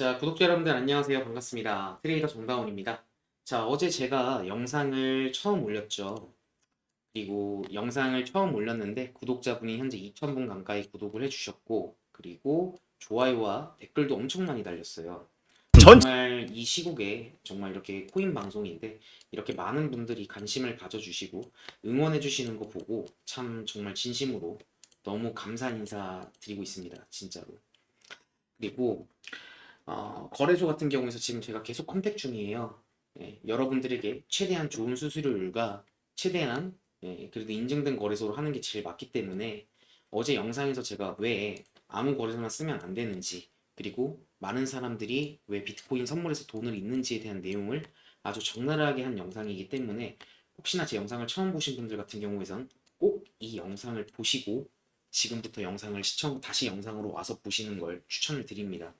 자, 구독자 여러분들 안녕하세요. 반갑습니다. 트레이더 정다운입니다. 자, 어제 제가 영상을 처음 올렸죠. 그리고 영상을 처음 올렸는데 구독자분이 현재 2,000분 가까이 구독을 해주셨고, 그리고 좋아요와 댓글도 엄청 많이 달렸어요. 전- 정말 이 시국에 정말 이렇게 코인 방송인데 이렇게 많은 분들이 관심을 가져주시고 응원해주시는 거 보고 참 정말 진심으로 너무 감사 인사 드리고 있습니다. 진짜로. 그리고 어, 거래소 같은 경우에서 지금 제가 계속 컨택 중이에요. 예, 여러분들에게 최대한 좋은 수수료율과 최대한 예, 그래도 인증된 거래소로 하는 게 제일 맞기 때문에 어제 영상에서 제가 왜 아무 거래소나 쓰면 안 되는지 그리고 많은 사람들이 왜 비트코인 선물에서 돈을 잃는지에 대한 내용을 아주 적나라하게 한 영상이기 때문에 혹시나 제 영상을 처음 보신 분들 같은 경우에선 꼭 이 영상을 보시고 지금부터 영상을 시청 다시 영상으로 와서 보시는 걸 추천을 드립니다.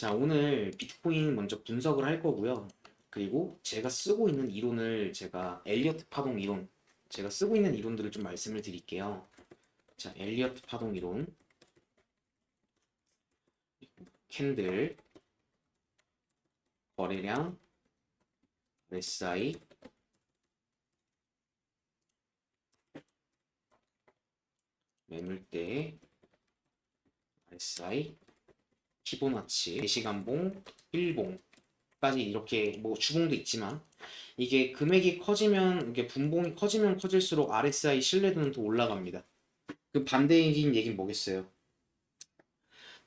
자, 오늘 비트코인 먼저 분석을 할 거고요. 그리고 제가 쓰고 있는 이론을 제가 엘리어트 파동 이론, 제가 쓰고 있는 이론들을 좀 말씀을 드릴게요. 자, 엘리어트 파동 이론. 캔들, 거래량, RSI, 매물대, RSI, 피보나치, 대시간봉, 일봉까지 이렇게 뭐 주봉도 있지만 이게 금액이 커지면 이게 분봉이 커지면 커질수록 RSI 신뢰도는 더 올라갑니다. 그 반대인 얘기는 뭐겠어요?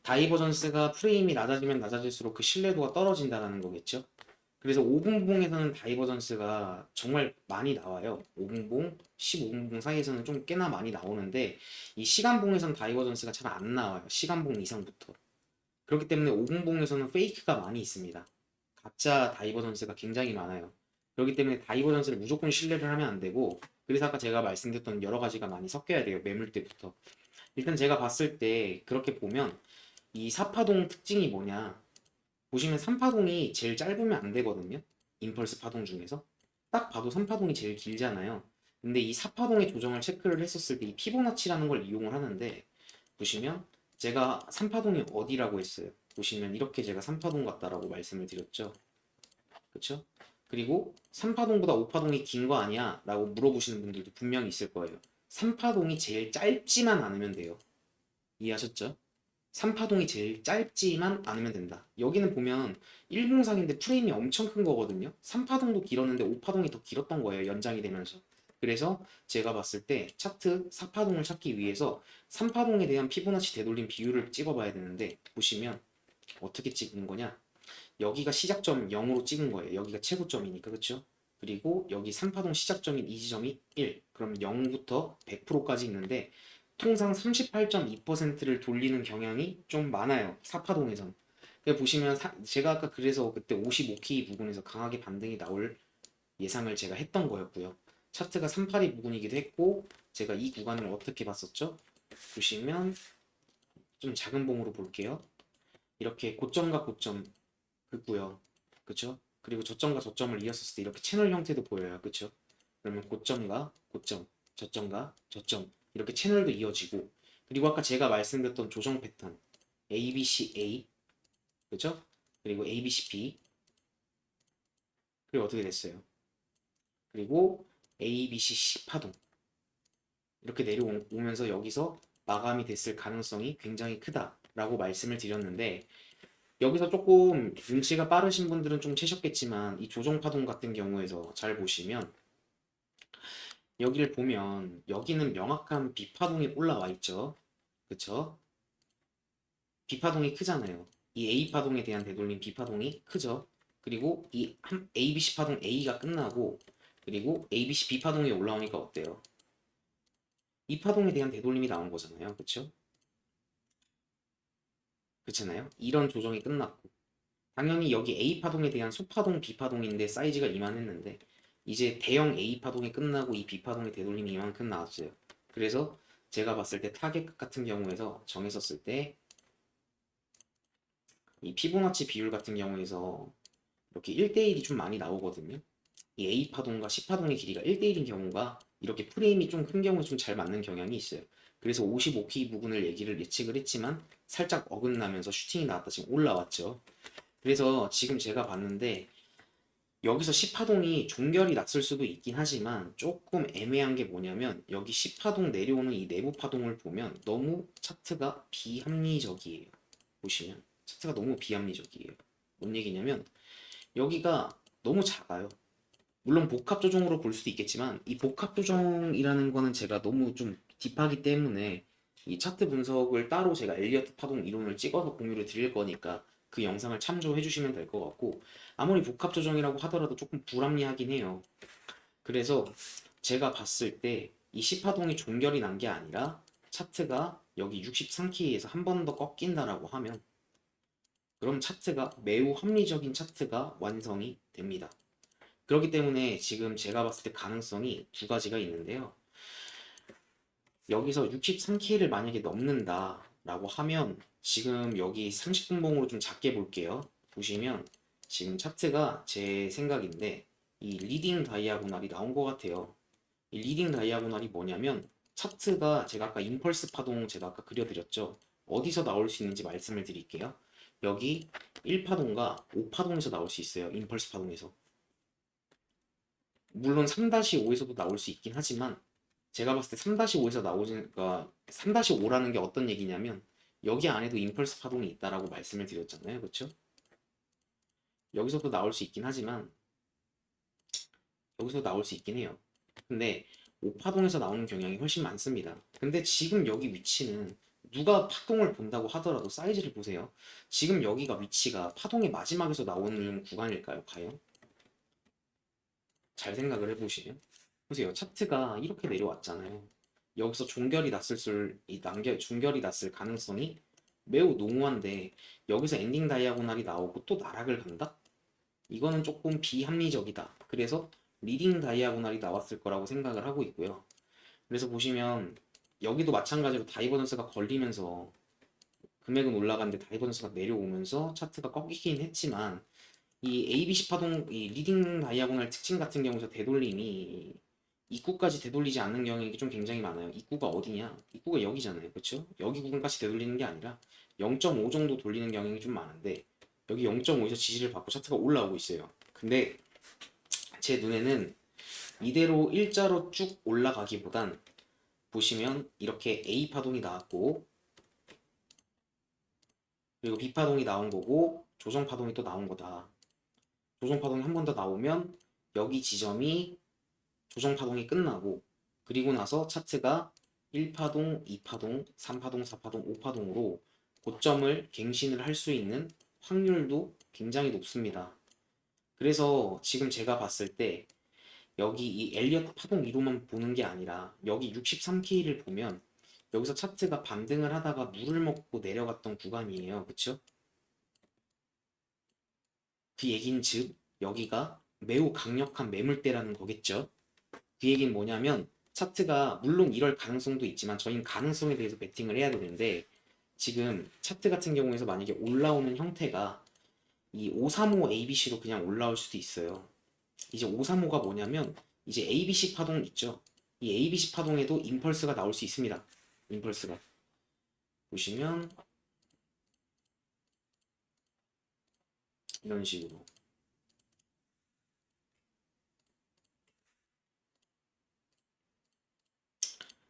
다이버전스가 프레임이 낮아지면 낮아질수록 그 신뢰도가 떨어진다는 거겠죠. 그래서 5분봉에서는 다이버전스가 정말 많이 나와요. 5분봉, 15분봉 사이에서는 좀 꽤나 많이 나오는데 이 시간봉에서는 다이버전스가 잘 안 나와요. 시간봉 이상부터. 그렇기 때문에 5분봉에서는 페이크가 많이 있습니다. 가짜 다이버전스가 굉장히 많아요. 그렇기 때문에 다이버전스를 무조건 신뢰를 하면 안 되고 그래서 아까 제가 말씀드렸던 여러 가지가 많이 섞여야 돼요. 매물 때부터. 일단 제가 봤을 때 그렇게 보면 이 사파동 특징이 뭐냐 보시면 3파동이 제일 짧으면 안 되거든요 임펄스 파동 중에서 딱 봐도 3파동이 제일 길잖아요 근데 이 4파동의 조정을 체크를 했었을 때 이 피보나치라는 걸 이용을 하는데 보시면 제가 3파동이 어디라고 했어요 보시면 이렇게 제가 3파동 같다라고 말씀을 드렸죠 그쵸? 그리고 3파동보다 5파동이 긴 거 아니야? 라고 물어보시는 분들도 분명히 있을 거예요 3파동이 제일 짧지만 않으면 돼요 이해하셨죠? 3파동이 제일 짧지만 않으면 된다. 여기는 보면 일봉상인데 프레임이 엄청 큰 거거든요. 3파동도 길었는데 5파동이 더 길었던 거예요. 연장이 되면서. 그래서 제가 봤을 때 차트 4파동을 찾기 위해서 3파동에 대한 피보나치 되돌림 비율을 찍어봐야 되는데 보시면 어떻게 찍은 거냐? 여기가 시작점 0으로 찍은 거예요. 여기가 최고점이니까 그렇죠? 그리고 여기 3파동 시작점인 이 지점이 1. 그럼 0부터 100%까지 있는데 통상 38.2%를 돌리는 경향이 좀 많아요. 사파동에선. 그러니까 보시면 사- 제가 아까 그래서 그때 55K 부근에서 강하게 반등이 나올 예상을 제가 했던 거였고요. 차트가 38이 부근이기도 했고 제가 이 구간을 어떻게 봤었죠? 보시면 좀 작은 봉으로 볼게요. 이렇게 고점과 고점 긋고요. 그쵸? 그리고 저점과 저점을 이었을 때 이렇게 채널 형태도 보여요. 그쵸? 그러면 고점과 고점, 저점과 저점 이렇게 채널도 이어지고 그리고 아까 제가 말씀드렸던 조정 패턴 ABCA 그죠? 그리고 ABCB 그리고 어떻게 됐어요? 그리고 ABCC 파동 이렇게 내려오면서 여기서 마감이 됐을 가능성이 굉장히 크다라고 말씀을 드렸는데 여기서 조금 눈치가 빠르신 분들은 좀 채셨겠지만 이 조정 파동 같은 경우에서 잘 보시면 여기를 보면 여기는 명확한 비파동이 올라와 있죠. 그쵸? 비파동이 크잖아요. 이 A파동에 대한 되돌림 B파동이 크죠. 그리고 이 한- ABC 파동 A가 끝나고 그리고 ABC B파동이 올라오니까 어때요? 이 파동에 대한 되돌림이 나온 거잖아요. 그쵸? 그렇잖아요. 이런 조정이 끝났고 당연히 여기 A파동에 대한 소파동 B파동인데 사이즈가 이만했는데 이제 대형 A 파동이 끝나고 이 B 파동의 되돌림이 이만큼 나왔어요. 그래서 제가 봤을 때 타겟 같은 경우에서 정했었을 때 이 피보나치 비율 같은 경우에서 이렇게 1대1이 좀 많이 나오거든요. 이 A 파동과 C 파동의 길이가 1대1인 경우가 이렇게 프레임이 좀 큰 경우에 좀 잘 맞는 경향이 있어요. 그래서 55K 부분을 얘기를 예측을 했지만 살짝 어긋나면서 슈팅이 나왔다 지금 올라왔죠. 그래서 지금 제가 봤는데 여기서 10파동이 종결이 났을 수도 있긴 하지만 조금 애매한 게 뭐냐면 여기 10파동 내려오는 이 내부 파동을 보면 너무 차트가 비합리적이에요. 보시면 차트가 너무 비합리적이에요. 뭔 얘기냐면 여기가 너무 작아요. 물론 복합 조정으로 볼 수도 있겠지만 이 복합 조정이라는 거는 제가 너무 좀 딥하기 때문에 이 차트 분석을 따로 제가 엘리어트 파동 이론을 찍어서 공유를 드릴 거니까 그 영상을 참조해 주시면 될 것 같고 아무리 복합 조정이라고 하더라도 조금 불합리하긴 해요. 그래서 제가 봤을 때이 10파동이 종결이 난 게 아니라 차트가 여기 63키에서 한 번 더 꺾인다라고 하면 그럼 차트가 매우 합리적인 차트가 완성이 됩니다. 그렇기 때문에 지금 제가 봤을 때 가능성이 두 가지가 있는데요. 여기서 63K를 만약에 넘는다라고 하면 지금 여기 30분봉으로 좀 작게 볼게요. 보시면 지금 차트가 제 생각인데 이 리딩 다이아고날이 나온 것 같아요. 이 리딩 다이아고날이 뭐냐면 차트가 제가 아까 임펄스 파동 제가 아까 그려드렸죠. 어디서 나올 수 있는지 말씀을 드릴게요. 여기 1파동과 5파동에서 나올 수 있어요. 임펄스 파동에서. 물론 3-5에서도 나올 수 있긴 하지만 제가 봤을 때 3-5에서 나오니까 3-5라는 게 어떤 얘기냐면 여기 안에도 임펄스 파동이 있다라고 말씀을 드렸잖아요. 그렇죠? 여기서도 나올 수 있긴 하지만 여기서 나올 수 있긴 해요. 근데 5파동에서 나오는 경향이 훨씬 많습니다. 근데 지금 여기 위치는 누가 파동을 본다고 하더라도 사이즈를 보세요. 지금 여기가 위치가 파동의 마지막에서 나오는 구간일까요? 과연? 잘 생각을 해보시면 보세요. 차트가 이렇게 내려왔잖아요. 여기서 종결이 났을 술, 이 남겨 중결이 났을 가능성이 매우 농후한데 여기서 엔딩 다이아고날이 나오고 또 나락을 간다? 이거는 조금 비합리적이다. 그래서 리딩 다이아고날이 나왔을 거라고 생각을 하고 있고요. 그래서 보시면 여기도 마찬가지로 다이버전스가 걸리면서 금액은 올라갔는데 다이버전스가 내려오면서 차트가 꺾이긴 했지만 이 ABC 파동 이 리딩 다이아고날 특징 같은 경우에서 되돌림이 입구까지 되돌리지 않는 경향이 좀 굉장히 많아요. 입구가 어디냐? 입구가 여기잖아요. 그렇죠? 여기 부분까지 되돌리는 게 아니라 0.5 정도 돌리는 경향이 좀 많은데 여기 0.5에서 지지를 받고 차트가 올라오고 있어요. 근데 제 눈에는 이대로 일자로 쭉 올라가기보단 보시면 이렇게 A 파동이 나왔고 그리고 B 파동이 나온 거고 조정 파동이 또 나온 거다. 조정 파동이 한 번 더 나오면 여기 지점이 조정 파동이 끝나고 그리고 나서 차트가 1파동, 2파동, 3파동, 4파동, 5파동으로 고점을 갱신을 할 수 있는 확률도 굉장히 높습니다. 그래서 지금 제가 봤을 때 여기 이 엘리어트 파동 이로만 보는 게 아니라 여기 63K를 보면 여기서 차트가 반등을 하다가 물을 먹고 내려갔던 구간이에요. 그쵸? 그 얘긴 즉 여기가 매우 강력한 매물대라는 거겠죠. 그 얘기는 뭐냐면 차트가 물론 이럴 가능성도 있지만 저희는 가능성에 대해서 베팅을 해야 되는데 지금 차트 같은 경우에서 만약에 올라오는 형태가 이 535 ABC로 그냥 올라올 수도 있어요. 이제 535가 뭐냐면 이제 ABC 파동 있죠. 이 ABC 파동에도 임펄스가 나올 수 있습니다. 임펄스가 보시면 이런 식으로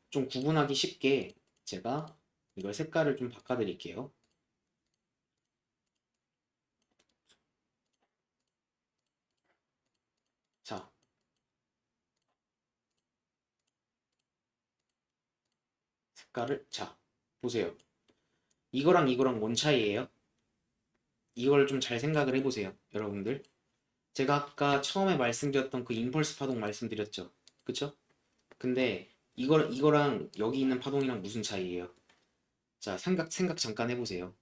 좀 구분하기 쉽게 제가 이걸 색깔을 좀 바꿔 드릴게요. 자, 색깔을 자 보세요. 이거랑 이거랑 뭔 차이예요? 이걸 좀 잘 생각을 해보세요, 여러분들. 제가 아까 처음에 말씀드렸던 그 임펄스 파동 말씀드렸죠, 그쵸? 근데 이거 이거랑 여기 있는 파동이랑 무슨 차이예요? 자, 생각 생각 잠깐 해보세요.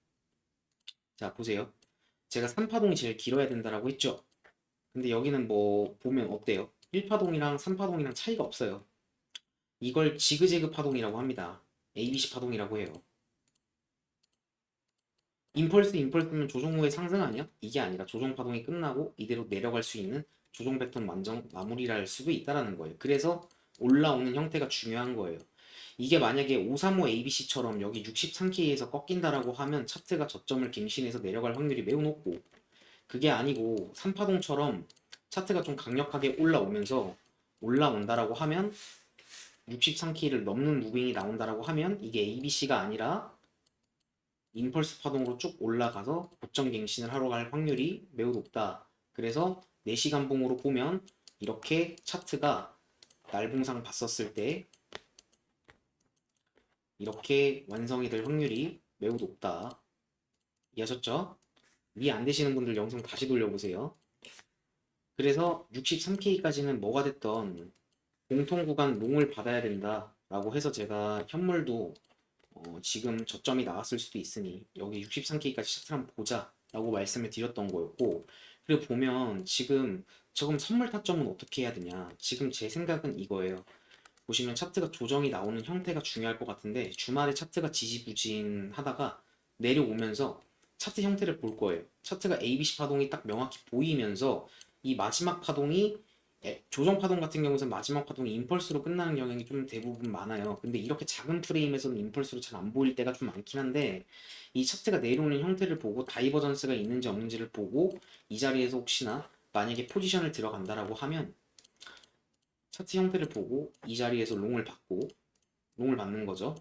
자, 보세요. 제가 3파동이 제일 길어야 된다라고 했죠. 근데 여기는 뭐 보면 어때요? 1파동이랑 3파동이랑 차이가 없어요. 이걸 지그재그 파동이라고 합니다. ABC 파동이라고 해요. 임펄스 임펄스는 조정 후에 상승 아니야? 이게 아니라 조정 파동이 끝나고 이대로 내려갈 수 있는 조정 패턴 완전 마무리를 할 수도 있다라는 거예요. 그래서 올라오는 형태가 중요한 거예요. 이게 만약에 535 ABC처럼 여기 63K에서 꺾인다라고 하면 차트가 저점을 갱신해서 내려갈 확률이 매우 높고 그게 아니고 3파동처럼 차트가 좀 강력하게 올라오면서 올라온다라고 하면 63키를 넘는 무빙이 나온다라고 하면 이게 ABC가 아니라 임펄스 파동으로 쭉 올라가서 고점 갱신을 하러 갈 확률이 매우 높다. 그래서 4시간 봉으로 보면 이렇게 차트가 날봉상 봤었을 때 이렇게 완성이 될 확률이 매우 높다. 이해하셨죠? 이해 안 되시는 분들 영상 다시 돌려보세요. 그래서 63K까지는 뭐가 됐던 공통 구간 롱을 받아야 된다 라고 해서 제가 현물도 어, 지금 저점이 나왔을 수도 있으니 여기 63K까지 차트 한번 보자 라고 말씀을 드렸던 거였고 그리고 보면 지금 조금 선물 타점은 어떻게 해야 되냐. 지금 제 생각은 이거예요. 보시면 차트가 조정이 나오는 형태가 중요할 것 같은데 주말에 차트가 지지부진하다가 내려오면서 차트 형태를 볼 거예요. 차트가 ABC 파동이 딱 명확히 보이면서 이 마지막 파동이 예, 조정 파동 같은 경우는 마지막 파동이 임펄스로 끝나는 경향이 좀 대부분 많아요. 근데 이렇게 작은 프레임에서는 임펄스로 잘 안 보일 때가 좀 많긴 한데 이 차트가 내려오는 형태를 보고 다이버전스가 있는지 없는지를 보고 이 자리에서 혹시나 만약에 포지션을 들어간다라고 하면 차트 형태를 보고 이 자리에서 롱을 받고 롱을 받는 거죠.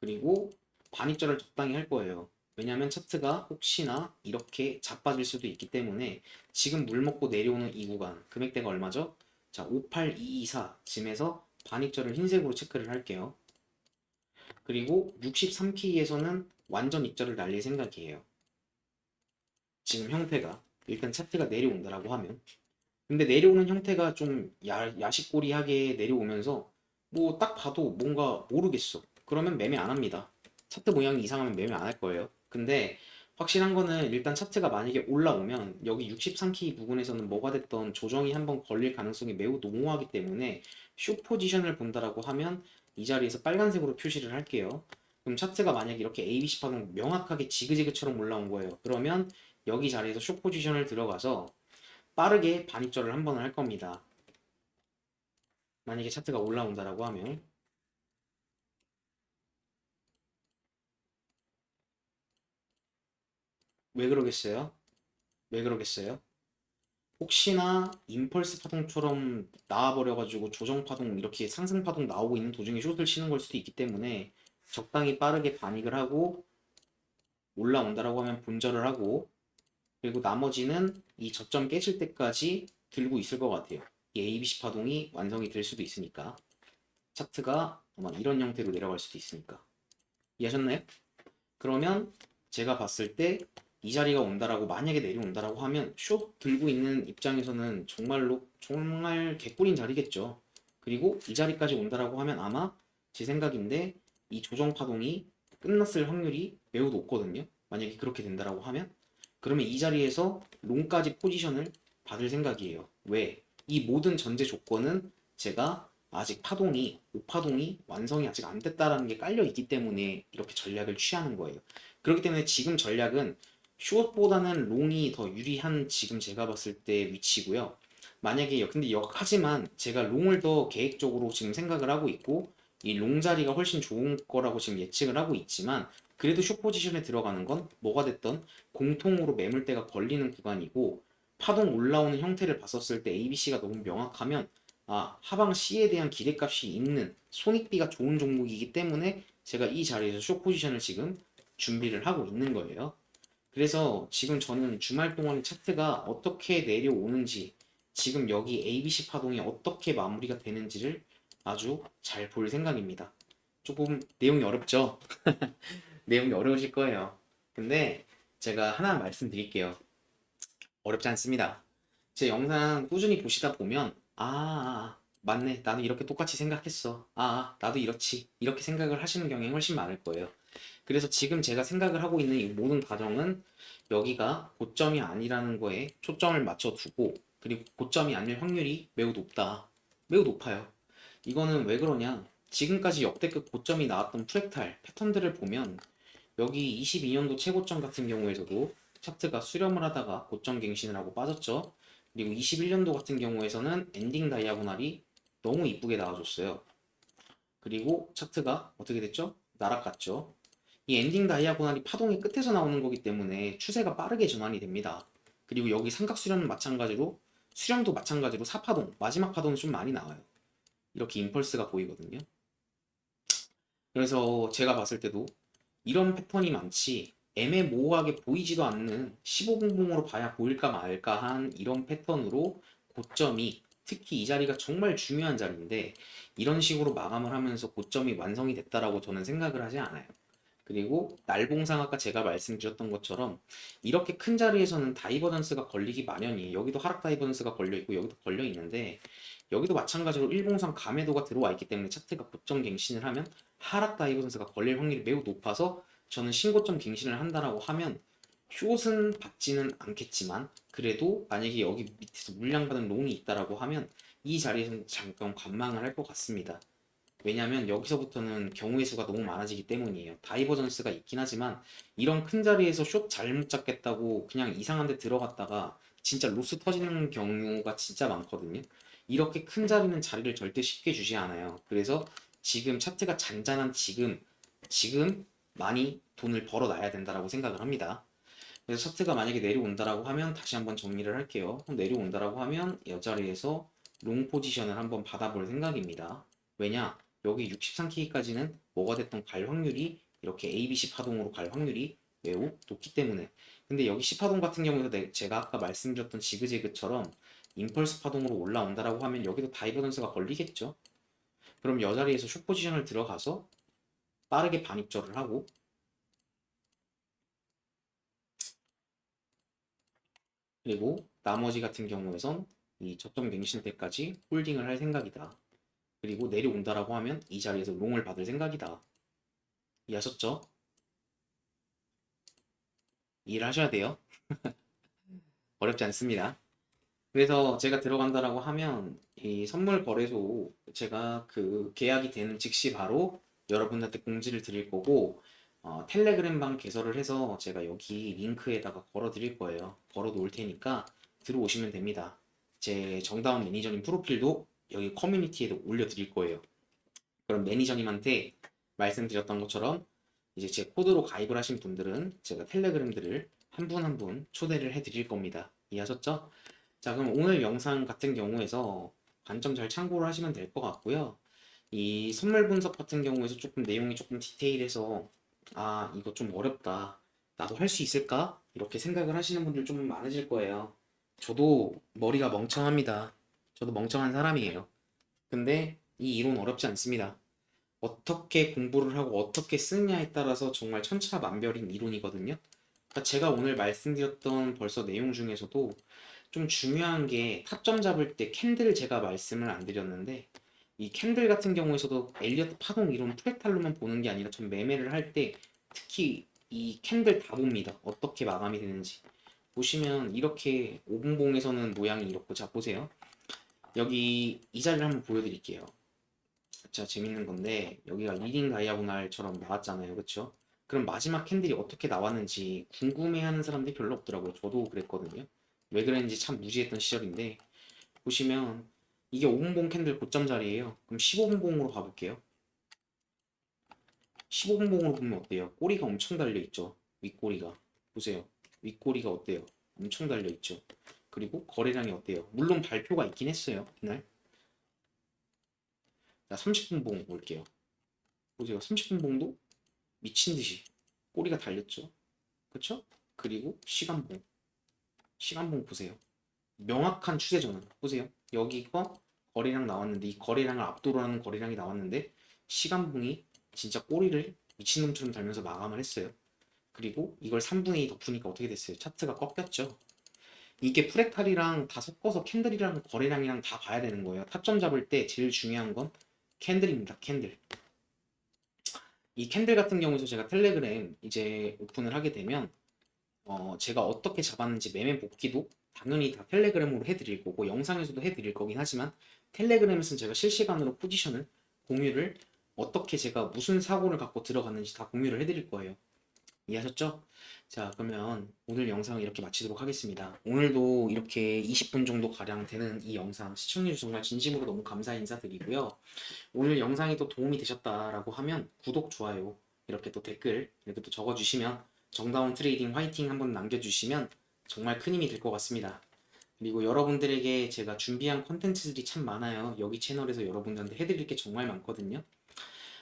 그리고 반입절을 적당히 할 거예요. 왜냐하면 차트가 혹시나 이렇게 자빠질 수도 있기 때문에 지금 물 먹고 내려오는 이 구간 금액대가 얼마죠? 자 58224쯤에서 반입절을 흰색으로 체크를 할게요. 그리고 63키에서는 완전 입절을 날릴 생각이에요. 지금 형태가 일단 차트가 내려온다라고 하면 근데 내려오는 형태가 좀 야, 야식꼬리하게 내려오면서 뭐 딱 봐도 뭔가 모르겠어. 그러면 매매 안 합니다. 차트 모양이 이상하면 매매 안 할 거예요. 근데 확실한 거는 일단 차트가 만약에 올라오면 여기 63키 부분에서는 뭐가 됐던 조정이 한번 걸릴 가능성이 매우 농후하기 때문에 숏 포지션을 본다라고 하면 이 자리에서 빨간색으로 표시를 할게요. 그럼 차트가 만약에 이렇게 ABC 파동 명확하게 지그재그처럼 올라온 거예요. 그러면 여기 자리에서 숏 포지션을 들어가서 빠르게 반입절을 한 번을 할 겁니다. 만약에 차트가 올라온다라고 하면 왜 그러겠어요? 왜 그러겠어요? 혹시나 임펄스 파동처럼 나와버려가지고 조정 파동 이렇게 상승 파동 나오고 있는 도중에 숏을 치는 걸 수도 있기 때문에 적당히 빠르게 반익을 하고 올라온다라고 하면 본절을 하고 그리고 나머지는 이 저점 깨질 때까지 들고 있을 것 같아요. 이 ABC 파동이 완성이 될 수도 있으니까 차트가 아마 이런 형태로 내려갈 수도 있으니까 이해하셨나요? 그러면 제가 봤을 때 이 자리가 온다라고 만약에 내려온다라고 하면 숏 들고 있는 입장에서는 정말로 정말 개꿀인 자리겠죠. 그리고 이 자리까지 온다라고 하면 아마 제 생각인데 이 조정 파동이 끝났을 확률이 매우 높거든요. 만약에 그렇게 된다라고 하면 그러면 이 자리에서 롱까지 포지션을 받을 생각이에요. 왜? 이 모든 전제 조건은 제가 아직 파동이 5파동이 완성이 아직 안 됐다라는 게 깔려 있기 때문에 이렇게 전략을 취하는 거예요. 그렇기 때문에 지금 전략은 숏보다는 롱이 더 유리한 지금 제가 봤을 때 위치고요. 만약에 여- 근데 여, 하지만 제가 롱을 더 계획적으로 지금 생각을 하고 있고 이 롱 자리가 훨씬 좋은 거라고 지금 예측을 하고 있지만 그래도 숏 포지션에 들어가는 건 뭐가 됐던 공통으로 매물대가 걸리는 구간이고 파동 올라오는 형태를 봤었을 때 ABC가 너무 명확하면 아 하방 C에 대한 기대값이 있는 손익비가 좋은 종목이기 때문에 제가 이 자리에서 숏 포지션을 지금 준비를 하고 있는 거예요. 그래서 지금 저는 주말 동안 차트가 어떻게 내려오는지 지금 여기 ABC 파동이 어떻게 마무리가 되는지를 아주 잘 볼 생각입니다. 조금 내용이 어렵죠? 내용이 어려우실 거예요. 근데 제가 하나 말씀드릴게요. 어렵지 않습니다. 제 영상 꾸준히 보시다 보면 아, 맞네. 나도 이렇게 똑같이 생각했어. 아, 아, 나도 이렇지. 이렇게 생각을 하시는 경향이 훨씬 많을 거예요. 그래서 지금 제가 생각을 하고 있는 이 모든 과정은 여기가 고점이 아니라는 거에 초점을 맞춰 두고 그리고 고점이 아닐 확률이 매우 높다. 매우 높아요. 이거는 왜 그러냐? 지금까지 역대급 고점이 나왔던 프랙탈 패턴들을 보면 여기 22년도 최고점 같은 경우에서도 차트가 수렴을 하다가 고점 갱신을 하고 빠졌죠. 그리고 21년도 같은 경우에서는 엔딩 다이아고날이 너무 이쁘게 나와줬어요. 그리고 차트가 어떻게 됐죠? 날아갔죠. 이 엔딩 다이아고날이 파동의 끝에서 나오는 거기 때문에 추세가 빠르게 전환이 됩니다. 그리고 여기 삼각 수렴은 마찬가지로 수렴도 마찬가지로 4파동 마지막 파동은 좀 많이 나와요. 이렇게 임펄스가 보이거든요. 그래서 제가 봤을 때도 이런 패턴이 많지 애매모호하게 보이지도 않는 15분봉으로 봐야 보일까 말까 한 이런 패턴으로 고점이 특히 이 자리가 정말 중요한 자리인데 이런 식으로 마감을 하면서 고점이 완성이 됐다라고 저는 생각을 하지 않아요. 그리고 날봉상 아까 제가 말씀드렸던 것처럼 이렇게 큰 자리에서는 다이버전스가 걸리기 마련이에요. 여기도 하락 다이버전스가 걸려 있고 여기도 걸려 있는데 여기도 마찬가지로 일봉상 감해도가 들어와 있기 때문에 차트가 고점 갱신을 하면 하락 다이버전스가 걸릴 확률이 매우 높아서 저는 신고점 갱신을 한다라고 하면 숏은 받지는 않겠지만 그래도 만약에 여기 밑에서 물량 받은 롱이 있다라고 하면 이 자리에서는 잠깐 관망을 할 것 같습니다. 왜냐하면 여기서부터는 경우의 수가 너무 많아지기 때문이에요. 다이버전스가 있긴 하지만 이런 큰 자리에서 숏 잘못 잡겠다고 그냥 이상한 데 들어갔다가 진짜 로스 터지는 경우가 진짜 많거든요. 이렇게 큰 자리는 자리를 절대 쉽게 주지 않아요. 그래서 지금 차트가 잔잔한 지금 지금 많이 돈을 벌어놔야 된다라고 생각을 합니다. 그래서 차트가 만약에 내려온다라고 하면 다시 한번 정리를 할게요. 내려온다라고 하면 이 자리에서 롱 포지션을 한번 받아볼 생각입니다. 왜냐? 여기 63K까지는 뭐가 됐던 갈 확률이 이렇게 ABC 파동으로 갈 확률이 매우 높기 때문에 근데 여기 C 파동 같은 경우에도 내- 제가 아까 말씀드렸던 지그재그처럼 임펄스 파동으로 올라온다라고 하면 여기도 다이버전스가 걸리겠죠. 그럼 여 자리에서 숏 포지션을 들어가서 빠르게 반입절을 하고 그리고 나머지 같은 경우에선 이 저점 갱신 때까지 홀딩을 할 생각이다. 그리고 내려온다라고 하면 이 자리에서 롱을 받을 생각이다. 이해하셨죠? 이해를 하셔야 돼요. 어렵지 않습니다. 그래서 제가 들어간다라고 하면 이 선물 거래소 제가 그 계약이 되는 즉시 바로 여러분한테 공지를 드릴 거고 어, 텔레그램 방 개설을 해서 제가 여기 링크에다가 걸어 드릴 거예요. 걸어 놓을 테니까 들어오시면 됩니다. 제 정다운 매니저님 프로필도 여기 커뮤니티에도 올려 드릴 거예요. 그럼 매니저님한테 말씀드렸던 것처럼 이제 제 코드로 가입을 하신 분들은 제가 텔레그램들을 한 분 한 분 초대를 해 드릴 겁니다. 이해하셨죠? 자, 그럼 오늘 영상 같은 경우에서 관점 잘 참고를 하시면 될 것 같고요. 이 선물 분석 같은 경우에서 조금 내용이 조금 디테일해서 아, 이거 좀 어렵다. 나도 할 수 있을까? 이렇게 생각을 하시는 분들 좀 많으실 거예요. 저도 머리가 멍청합니다. 저도 멍청한 사람이에요. 근데 이 이론 어렵지 않습니다. 어떻게 공부를 하고 어떻게 쓰느냐에 따라서 정말 천차만별인 이론이거든요. 그러니까 제가 오늘 말씀드렸던 벌써 내용 중에서도 좀 중요한 게 타점 잡을 때 캔들 제가 말씀을 안 드렸는데 이 캔들 같은 경우에서도 엘리어트 파동 이론 프랙탈로만 보는 게 아니라 전 매매를 할 때 특히 이 캔들 다 봅니다. 어떻게 마감이 되는지. 보시면 이렇게 오봉봉에서는 모양이 이렇고 자 보세요. 여기 이 자리를 한번 보여드릴게요. 자 재밌는 건데 여기가 리딩 다이아고날처럼 나왔잖아요. 그렇죠? 그럼 마지막 캔들이 어떻게 나왔는지 궁금해하는 사람들이 별로 없더라고요. 저도 그랬거든요. 왜 그랬는지 참 무지했던 시절인데 보시면 이게 5분봉 캔들 고점 자리예요. 그럼 15분봉으로 가볼게요. 15분봉으로 보면 어때요? 꼬리가 엄청 달려 있죠. 윗꼬리가 보세요. 윗꼬리가 어때요? 엄청 달려 있죠. 그리고 거래량이 어때요? 물론 발표가 있긴 했어요. 이날. 자, 30분 봉 볼게요. 보세요. 30분 봉도 미친 듯이 꼬리가 달렸죠. 그쵸? 그리고 시간 봉. 시간 봉 보세요. 명확한 추세 전환. 보세요. 여기가 거래량 나왔는데 이 거래량을 압도로 하는 거래량이 나왔는데 시간 봉이 진짜 꼬리를 미친놈처럼 달면서 마감을 했어요. 그리고 이걸 3분의 2 덮으니까 어떻게 됐어요? 차트가 꺾였죠. 이게 프랙탈이랑 다 섞어서 캔들이랑 거래량이랑 다 봐야 되는 거예요. 타점 잡을 때 제일 중요한 건 캔들입니다. 캔들. 이 캔들 같은 경우에서 제가 텔레그램 이제 오픈을 하게 되면 어 제가 어떻게 잡았는지 매매 복귀도 당연히 다 텔레그램으로 해드릴 거고 영상에서도 해드릴 거긴 하지만 텔레그램에서는 제가 실시간으로 포지션을 공유를 어떻게 제가 무슨 사고를 갖고 들어갔는지 다 공유를 해드릴 거예요. 이해하셨죠? 자, 그러면 오늘 영상 이렇게 마치도록 하겠습니다. 오늘도 이렇게 20분 정도 가량 되는 이 영상 시청해주셔서 정말 진심으로 너무 감사 인사드리고요. 오늘 영상이 또 도움이 되셨다라고 하면 구독, 좋아요, 이렇게 또 댓글 이렇게 또 적어주시면 정다운 트레이딩 화이팅 한번 남겨주시면 정말 큰 힘이 될 것 같습니다. 그리고 여러분들에게 제가 준비한 콘텐츠들이 참 많아요. 여기 채널에서 여러분들한테 해드릴 게 정말 많거든요.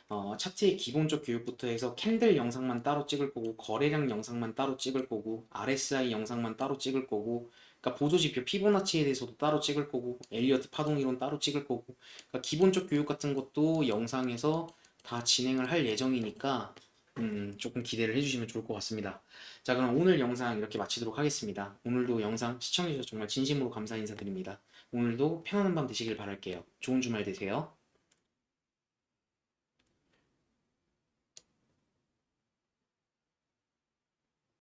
어, 차트의 기본적 교육부터 해서 캔들 영상만 따로 찍을 거고 거래량 영상만 따로 찍을 거고 RSI 영상만 따로 찍을 거고 그러니까 보조지표 피보나치에 대해서도 따로 찍을 거고 엘리어트 파동 이론 따로 찍을 거고 그러니까 기본적 교육 같은 것도 영상에서 다 진행을 할 예정이니까 음, 조금 기대를 해주시면 좋을 것 같습니다. 자 그럼 오늘 영상 이렇게 마치도록 하겠습니다. 오늘도 영상 시청해주셔서 정말 진심으로 감사 인사드립니다. 오늘도 편안한 밤 되시길 바랄게요. 좋은 주말 되세요.